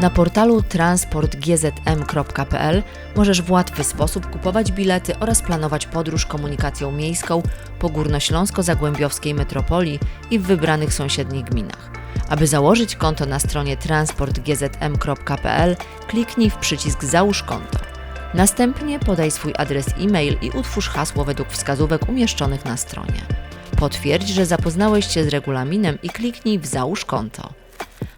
Na portalu transportgzm.pl możesz w łatwy sposób kupować bilety oraz planować podróż komunikacją miejską po górnośląsko-zagłębiowskiej metropolii i w wybranych sąsiednich gminach. Aby założyć konto na stronie transportgzm.pl, kliknij w przycisk Załóż konto. Następnie podaj swój adres e-mail i utwórz hasło według wskazówek umieszczonych na stronie. Potwierdź, że zapoznałeś się z regulaminem i kliknij w Załóż konto.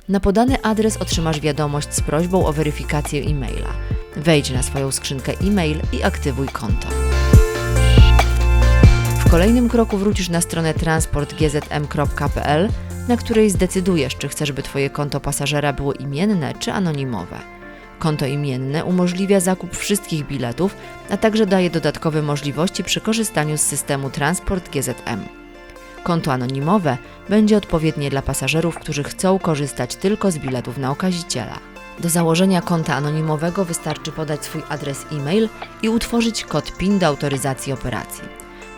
Na podany adres otrzymasz wiadomość z prośbą o weryfikację e-maila. Wejdź na swoją skrzynkę e-mail i aktywuj konto. W kolejnym kroku wrócisz na stronę transportgzm.pl, na której zdecydujesz, czy chcesz, by Twoje konto pasażera było imienne czy anonimowe. Konto imienne umożliwia zakup wszystkich biletów, a także daje dodatkowe możliwości przy korzystaniu z systemu Transport GZM. Konto anonimowe będzie odpowiednie dla pasażerów, którzy chcą korzystać tylko z biletów na okaziciela. Do założenia konta anonimowego wystarczy podać swój adres e-mail i utworzyć kod PIN do autoryzacji operacji.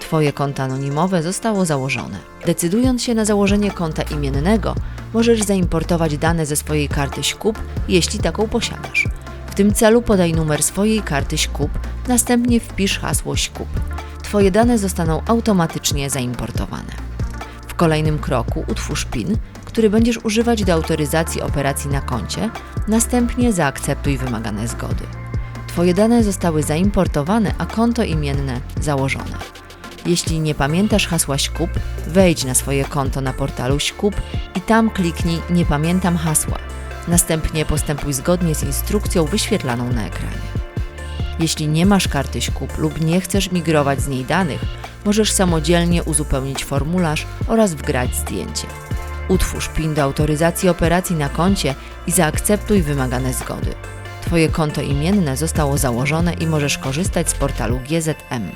Twoje konto anonimowe zostało założone. Decydując się na założenie konta imiennego, możesz zaimportować dane ze swojej karty ŚKUP, jeśli taką posiadasz. W tym celu podaj numer swojej karty ŚKUP, następnie wpisz hasło ŚKUP. Twoje dane zostaną automatycznie zaimportowane. Kolejnym kroku utwórz PIN, który będziesz używać do autoryzacji operacji na koncie, następnie zaakceptuj wymagane zgody. Twoje dane zostały zaimportowane, a konto imienne założone. Jeśli nie pamiętasz hasła ŚKUP, wejdź na swoje konto na portalu ŚKUP i tam kliknij Nie pamiętam hasła. Następnie postępuj zgodnie z instrukcją wyświetlaną na ekranie. Jeśli nie masz karty ŚKUP lub nie chcesz migrować z niej danych, możesz samodzielnie uzupełnić formularz oraz wgrać zdjęcie. Utwórz PIN do autoryzacji operacji na koncie i zaakceptuj wymagane zgody. Twoje konto imienne zostało założone i możesz korzystać z portalu GZM.